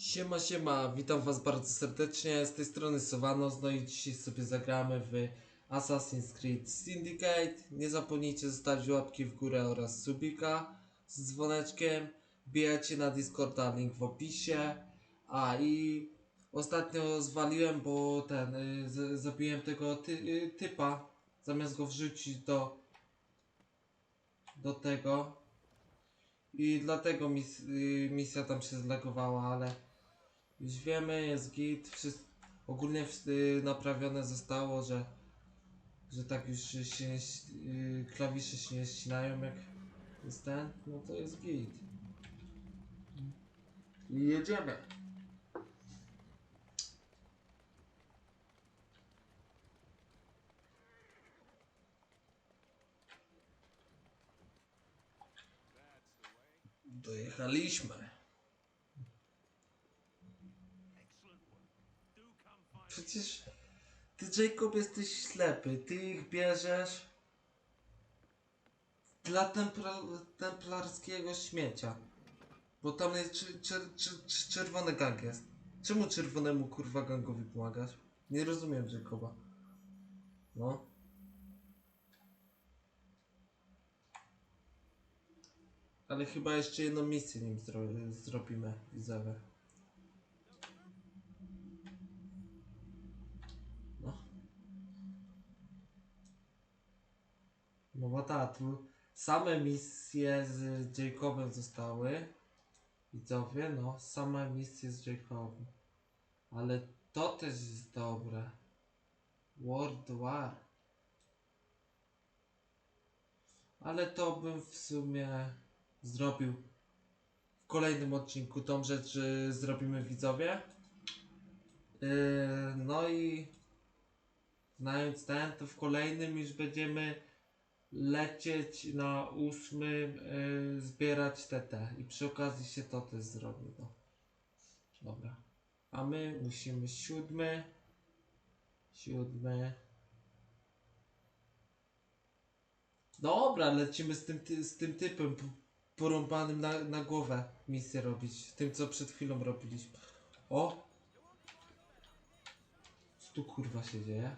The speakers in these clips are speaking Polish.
Siema, siema, witam was bardzo serdecznie, z tej strony Sowanos, no i dzisiaj sobie zagramy w Assassin's Creed Syndicate. Nie zapomnijcie zostawić łapki w górę oraz subika z dzwoneczkiem. Wbijajcie na Discorda, link w opisie. A i ostatnio zwaliłem, bo ten, y, zabiłem tego ty, y, typa, zamiast go wrzucić do, do tego, i dlatego mis, y, misja tam się zlagowała, ale już wiemy, jest git, wszystko, ogólnie y, naprawione zostało, że, że tak już się nie, y, klawisze się nie ścinają jak jest ten, no to jest git. I jedziemy. Dojechaliśmy. Przecież ty, Jacob, jesteś ślepy. Ty ich bierzesz dla templa, templarskiego śmiecia. Bo tam jest czer, czer, czer, czer- czerwony gang jest. Czemu czerwonemu kurwa gangowi pomagasz? Nie rozumiem Jacoba. No. Ale chyba jeszcze jedną misję nim zro zrobimy, widzowie. No. Tu same misje z Jacobem zostały. Widzowie, no, same misje z Jacobem. Ale to też jest dobre. World War. Ale to bym w sumie zrobił w kolejnym odcinku tą rzecz y, zrobimy widzowie. Yy, no i znając ten, to w kolejnym już będziemy lecieć na ósmym, yy, zbierać TT i przy okazji się to też zrobi. No. Dobra. A my musimy siódmy, siódmy. Dobra, lecimy z tym, ty, z tym typem porąbanym na, na głowę misję robić. Tym, co przed chwilą robiliśmy. O! Co tu kurwa się dzieje?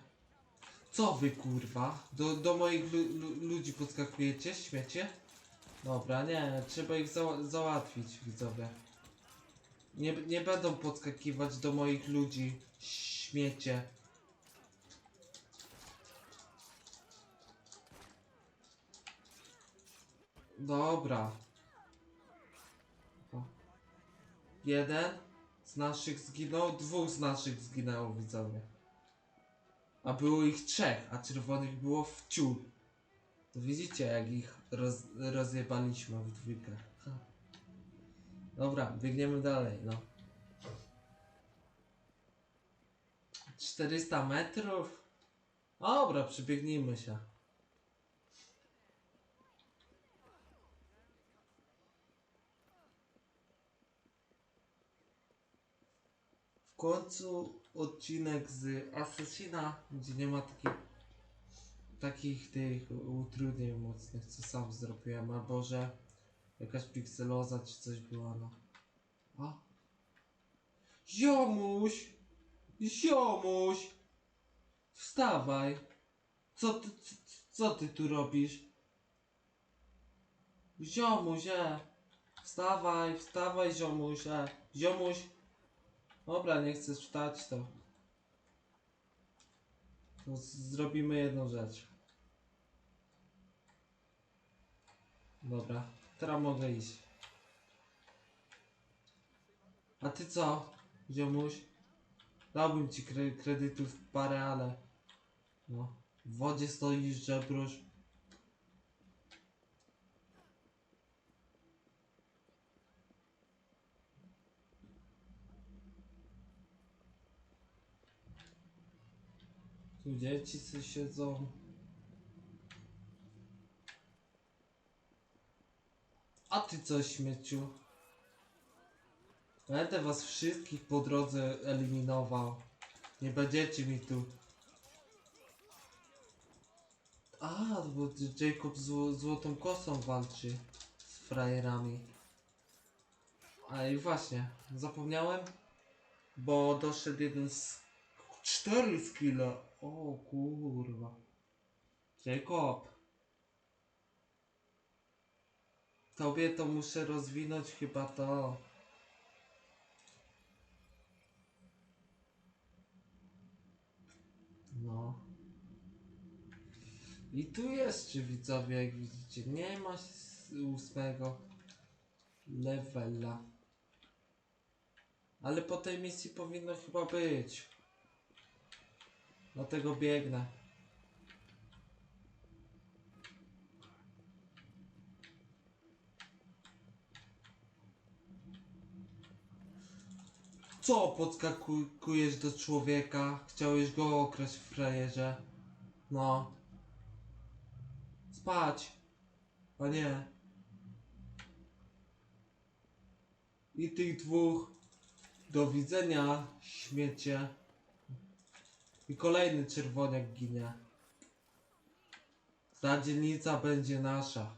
Co wy kurwa? Do, do moich lu, lu, ludzi podskakujecie? Śmiecie? Dobra, nie, trzeba ich za, załatwić, widzowie. Nie, nie będą podskakiwać do moich ludzi. Śmiecie. Dobra. Jeden z naszych zginął, dwóch z naszych zginęło, widzowie. A było ich trzech, a czerwonych było w. To widzicie, jak ich roz, rozjebaliśmy w dwójkę. Dobra, biegniemy dalej, no. 400 metrów? Dobra, przybiegnijmy się. Końcu odcinek z Assassina, gdzie nie ma takich takich tych utrudnień mocnych, co sam zrobiłem, albo że jakaś pikseloza czy coś była, no. A? Ziomuś! Ziomuś! Wstawaj! Co ty, co, co ty tu robisz? Ziomuś, e! Wstawaj, wstawaj, ziomuś, e! Ziomuś! Dobra, nie chcesz wstać, to... To zrobimy jedną rzecz. Dobra, teraz mogę iść. A ty co, ziomuś? Dałbym ci kre kredytów parę, ale... No, w wodzie stoisz, żebrusz. Tu dzieci sobie siedzą. A ty co, śmieciu? Będę was wszystkich po drodze eliminował. Nie będziecie mi tu. A, bo Jacob zło, złotą kosą walczy z frajerami. A i właśnie, zapomniałem, bo doszedł jeden z... Cztery skille. O kurwa. Jacob. Tobie to muszę rozwinąć chyba to. No. I tu jeszcze widzowie, jak widzicie, nie ma ósmego levela. Ale po tej misji powinno chyba być. Dlatego biegnę. Co podskakujesz do człowieka? Chciałeś go okraść w frajerze? No. Spać. A nie. I tych dwóch. Do widzenia, śmiecie. I kolejny czerwoniak ginie. Ta dzielnica będzie nasza.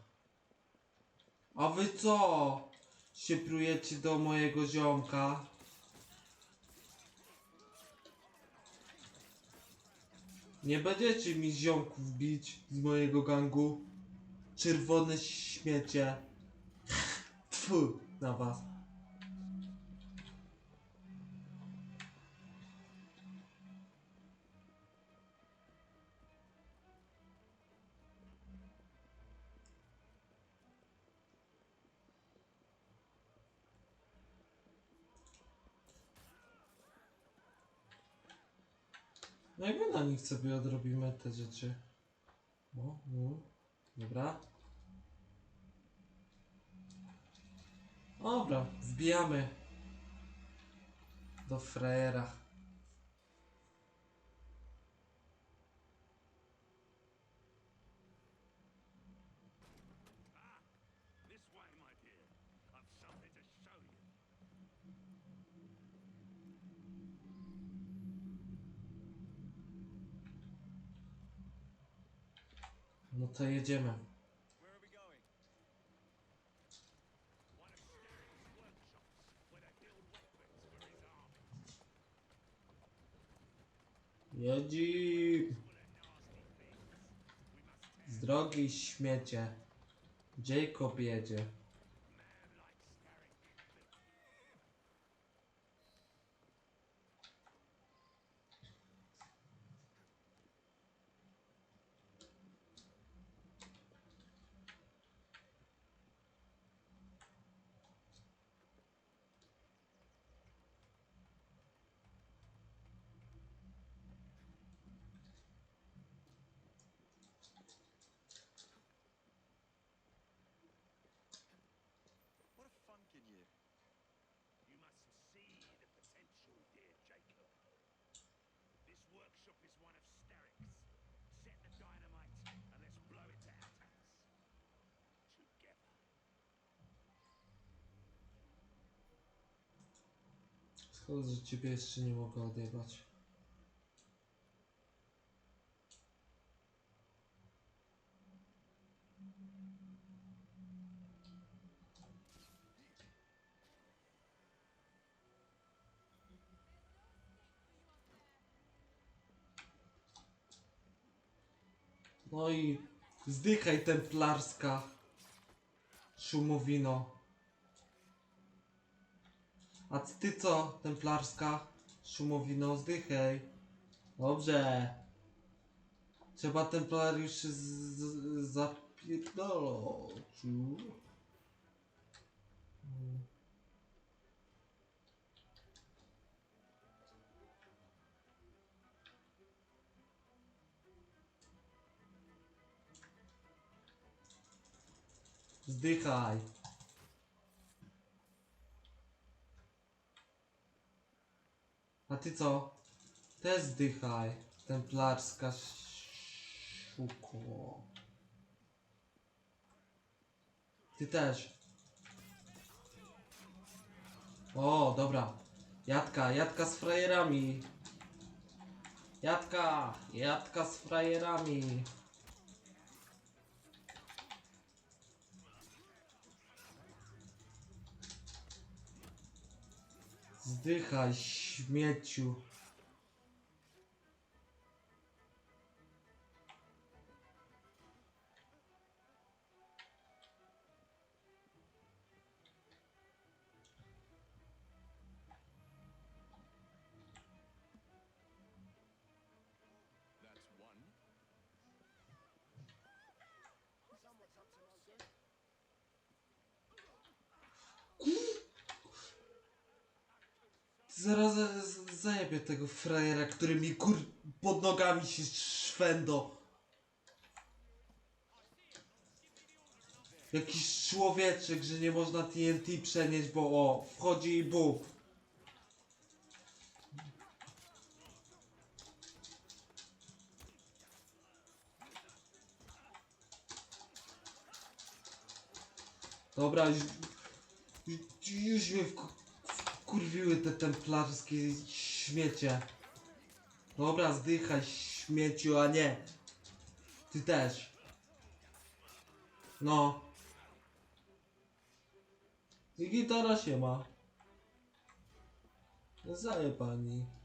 A wy co? Się prujecie do mojego ziomka? Nie będziecie mi ziomków bić z mojego gangu. Czerwone śmiecie. Tfu na was. No i my na nich sobie odrobimy te rzeczy. O, no. Dobra. Dobra, wbijamy do frajera. For his army. Jedzi! Z drogi śmiecie. Jacob jedzie. Szkoda, że ciebie jeszcze nie mogę odjebać. No i zdychaj templarska szumowino. A ty co, templarska? Szumowino, zdychaj. Dobrze. Trzeba templariuszy zapierdolać. Zdychaj. A ty co? Też zdychaj. Templarska szuko. Ty też. O, dobra. Jadka, jadka z frajerami. Jadka, jadka z frajerami. Zdychaj, śmieciu. Zaraz za- za- zajebie tego frajera, który mi kur... pod nogami się szwendo. Jakiś człowieczek, że nie można TNT przenieść, bo o, wchodzi i bób. Dobra, już, już, już mnie wku- wkurwiły te templarskie śmiecie. Dobra, zdychaj śmieciu, a nie. Ty też. No. I gitara się ma. Zajebani. Set.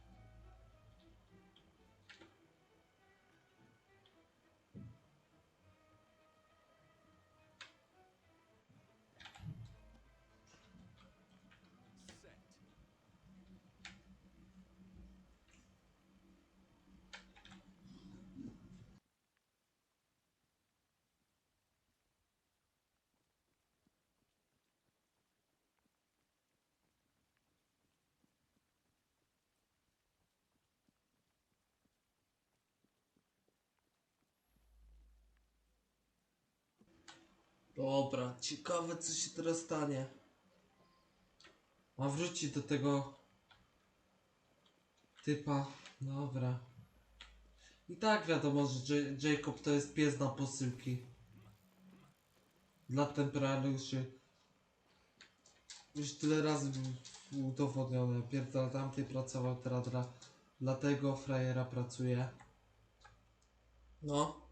Dobra, ciekawe co się teraz stanie. A wróci do tego typa. Dobra. I tak wiadomo, że Jacob to jest pies na posyłki. Dla temperariuszy. Już tyle razy udowodnione. Pierdol tamtej pracował, teraz dla, dla tego frajera pracuje. No.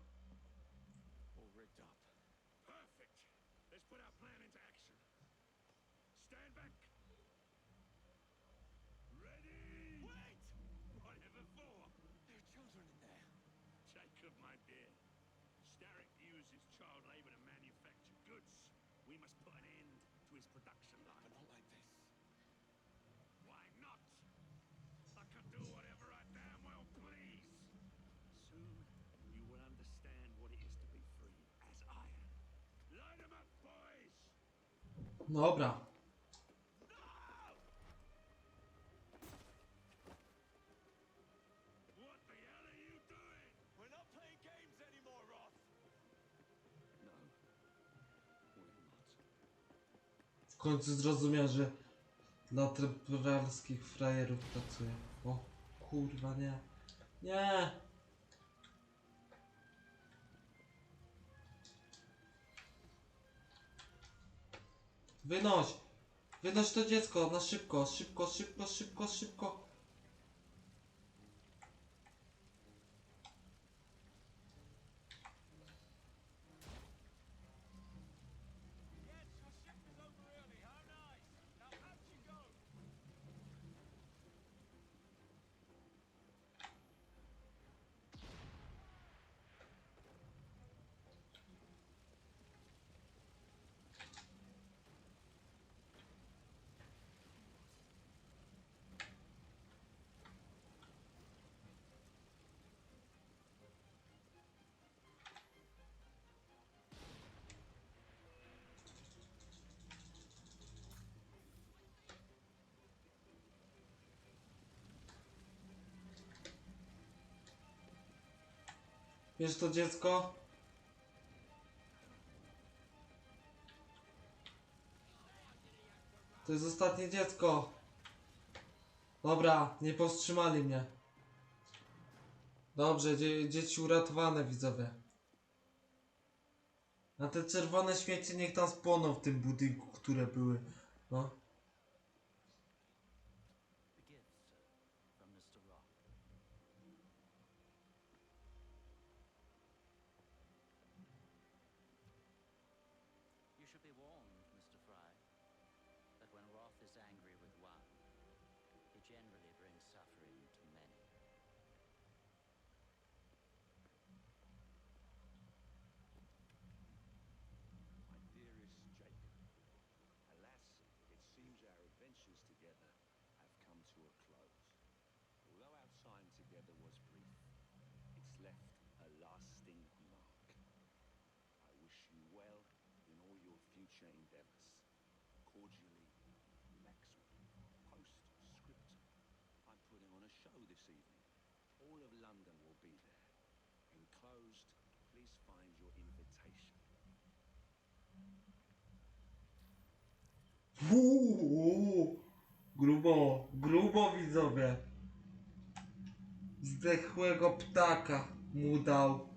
His production But not like this. Why not? I can do whatever I damn well please. Soon you will understand what it is to be free, as I am. Line 'em up, boys! Dobra. Końcu zrozumiał, że dla temporalskich frajerów pracuje. O kurwa nie. Nie! Wynoś! Wynoś to dziecko na szybko, szybko, szybko, szybko, szybko. Wiesz to dziecko? To jest ostatnie dziecko. Dobra, nie powstrzymali mnie. Dobrze, dzie dzieci uratowane widzowie. A te czerwone śmiecie niech tam spłoną w tym budynku, które były. No. Left a lasting mark. I wish you well in all your future endeavors. Cordially, Maxwell. Postscriptum. I'm putting on a show this evening. All of London will be there. Enclosed, please find your invitation. Uuu, grubo, grubo widzowie. Zdechłego ptaka mu dał.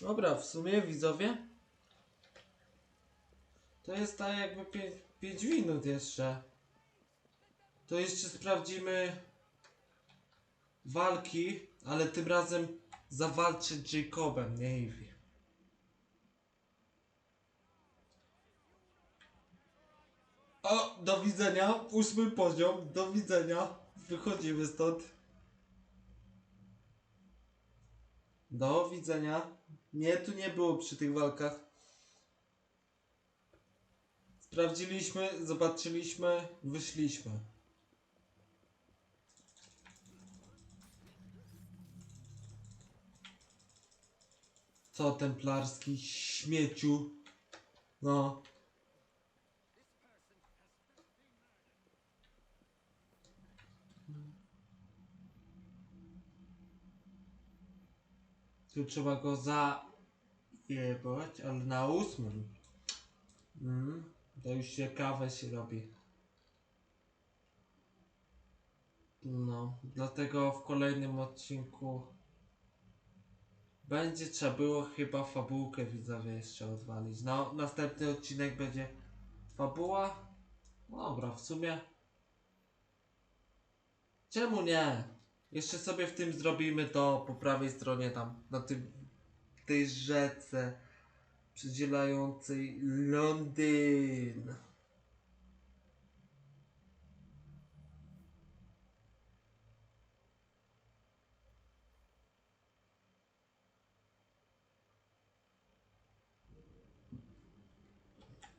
Dobra, w sumie widzowie. To jest tak jakby 5 minut jeszcze. To jeszcze sprawdzimy walki, ale tym razem zawalczy Jacobem, nie Ivy. O, do widzenia. Ósmy poziom. Do widzenia. Wychodzimy stąd. Do widzenia. Nie, tu nie było przy tych walkach. Sprawdziliśmy, zobaczyliśmy, wyszliśmy. Co templarski śmieciu? No. Tu trzeba go zajebać, ale na ósmym. Mm, to już ciekawe się robi. No, dlatego w kolejnym odcinku będzie trzeba było chyba fabułkę widzowie jeszcze odwalić. No, następny odcinek będzie fabuła. Dobra, w sumie. Czemu nie? Jeszcze sobie w tym zrobimy to po prawej stronie tam, na tym, tej rzece przydzielającej Londyn.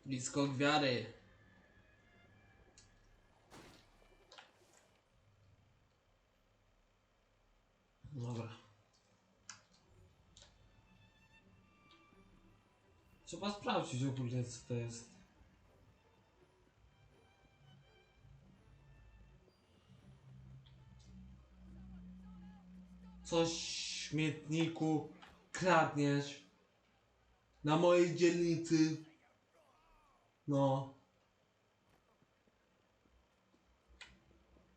Blisko gwiary. Dobra. Trzeba sprawdzić ogólnie co to jest. Coś śmietniku kradniesz na mojej dzielnicy. No.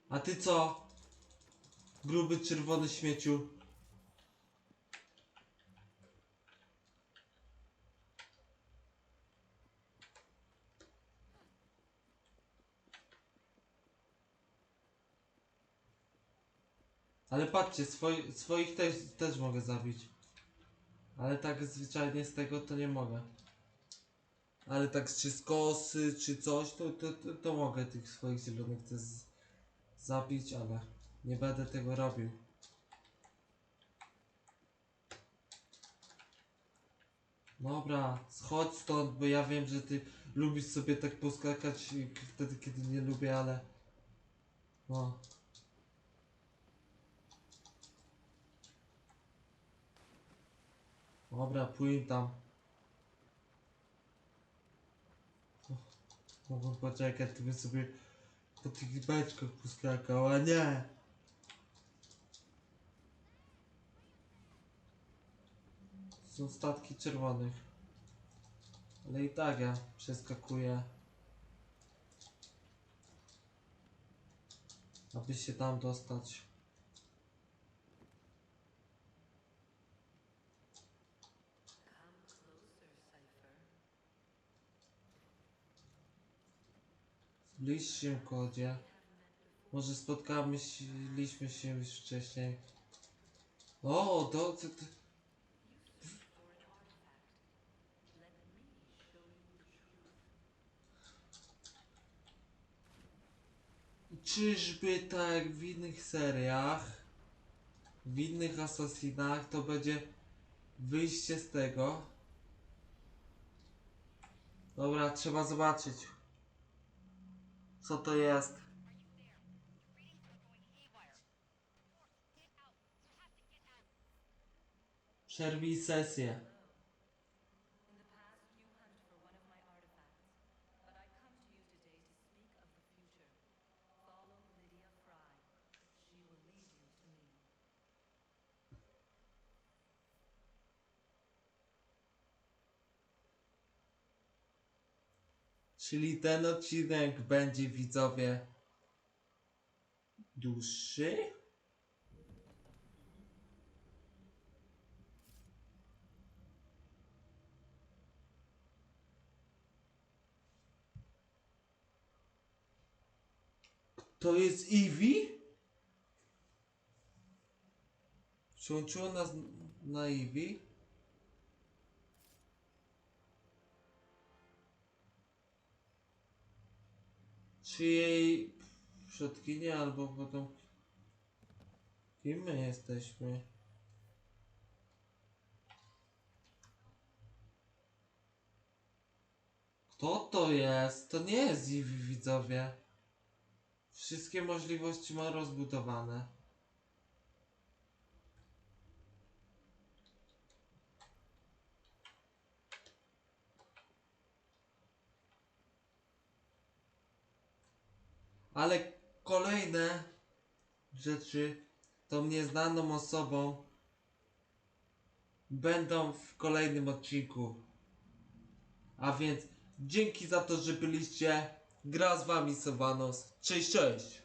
A ty co? Gruby czerwony śmieciu. Ale patrzcie, swoi, swoich też, też mogę zabić. Ale tak zwyczajnie z tego to nie mogę. Ale tak czy z kosy, czy coś, to, to, to, to mogę tych swoich zielonych też zabić, ale nie będę tego robił. Dobra, schodź stąd, bo ja wiem, że ty lubisz sobie tak poskakać wtedy, kiedy nie lubię, ale... No. Dobra, płyń tam. Mogę poczekać, by sobie po tych beczkach poskakał, a nie! Są statki czerwonych. Ale i tak ja przeskakuję. Aby się tam dostać. Zbliż się, kodzie. Może spotkamy się, liśmy się już wcześniej. O, to, to, to. Czyżby tak jak w innych seriach, w innych asasinach, to będzie wyjście z tego? Dobra, trzeba zobaczyć. Co to jest? Przerwij sesję. Czyli ten odcinek będzie widzowie dłuższy? To jest Eevee? Przyłączyło nas na Eevee? Czy jej przodkinie albo potem... Kim my jesteśmy? Kto to jest? To nie jest Eevee, widzowie. Wszystkie możliwości ma rozbudowane. Ale kolejne rzeczy tą nieznaną osobą będą w kolejnym odcinku. A więc dzięki za to, że byliście. Gra z wami Sowanos. Cześć, cześć!